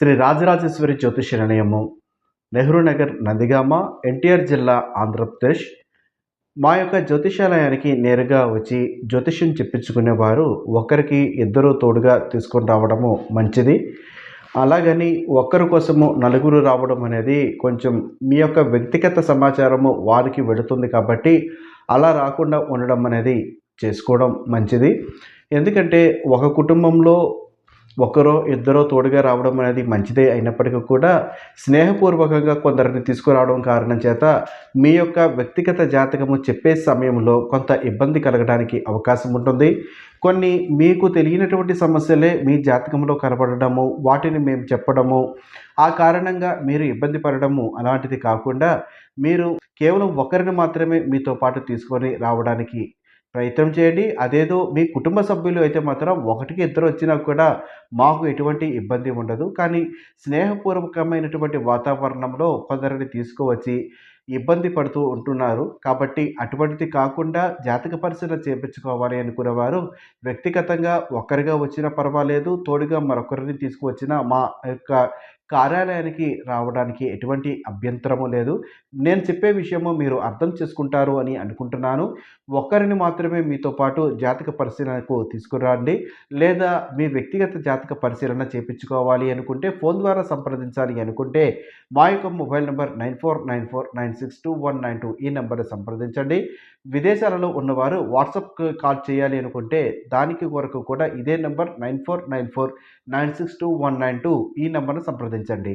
శ్రీ రాజరాజేశ్వరి జ్యోతిష నిలయము నెహ్రూ నగర్ నందిగామ ఎన్టీఆర్ జిల్లా ఆంధ్రప్రదేశ్. మా యొక్క జ్యోతిషాలయానికి నేరుగా వచ్చి జ్యోతిష్యం చెప్పించుకునేవారు ఒకరికి ఇద్దరు తోడుగా తీసుకొని రావడము మంచిది. అలాగని ఒక్కరి కోసము నలుగురు రావడం అనేది కొంచెం మీ యొక్క వ్యక్తిగత సమాచారము వారికి వెళుతుంది కాబట్టి అలా రాకుండా ఉండడం అనేది చేసుకోవడం మంచిది. ఎందుకంటే ఒక కుటుంబంలో ఒకరో ఇద్దరో తోడుగా రావడం అనేది మంచిదే అయినప్పటికీ కూడా స్నేహపూర్వకంగా కొందరిని తీసుకురావడం కారణం చేత మీ యొక్క వ్యక్తిగత జాతకము చెప్పే సమయంలో కొంత ఇబ్బంది కలగడానికి అవకాశం ఉంటుంది. కొన్ని మీకు తెలియనటువంటి సమస్యలే మీ జాతకంలో కనపడడము వాటిని మేము చెప్పడము ఆ కారణంగా మీరు ఇబ్బంది పడడము అలాంటిది కాకుండా మీరు కేవలం ఒకరిని మాత్రమే మీతో పాటు తీసుకొని రావడానికి ప్రయత్నం చేయండి. అదేదో మీ కుటుంబ సభ్యులు అయితే మాత్రం ఒకటికి ఇద్దరు వచ్చినా కూడా మాకు ఎటువంటి ఇబ్బంది ఉండదు. కానీ స్నేహపూర్వకమైనటువంటి వాతావరణంలో కొందరిని తీసుకువచ్చి ఇబ్బంది పడుతూ ఉంటున్నారు. కాబట్టి అటువంటిది కాకుండా జాతక పరిశీలన చేయించుకోవాలి అనుకునేవారు వ్యక్తిగతంగా ఒక్కరిగా వచ్చినా పర్వాలేదు. తోడుగా మరొకరిని తీసుకువచ్చినా మా యొక్క కార్యాలయానికి రావడానికి ఎటువంటి అభ్యంతరము లేదు. నేను చెప్పే విషయము మీరు అర్థం చేసుకుంటారు అని అనుకుంటున్నాను. ఒక్కరిని మాత్రమే మీతో పాటు జాతక పరిశీలనకు తీసుకురండి. లేదా మీ వ్యక్తిగత జాతక పరిశీలన చేయించుకోవాలి అనుకుంటే ఫోన్ ద్వారా సంప్రదించాలి అనుకుంటే మా యొక్క mobile number nine four nine four nine six two one nine two ఈ నెంబర్ని సంప్రదించండి. విదేశాలలో ఉన్నవారు వాట్సాప్కి కాల్ చేయాలి అనుకుంటే దానికి వరకు కూడా ఇదే number nine four nine four nine six two one nine two ఈ నెంబర్ను సంప్రదించండి.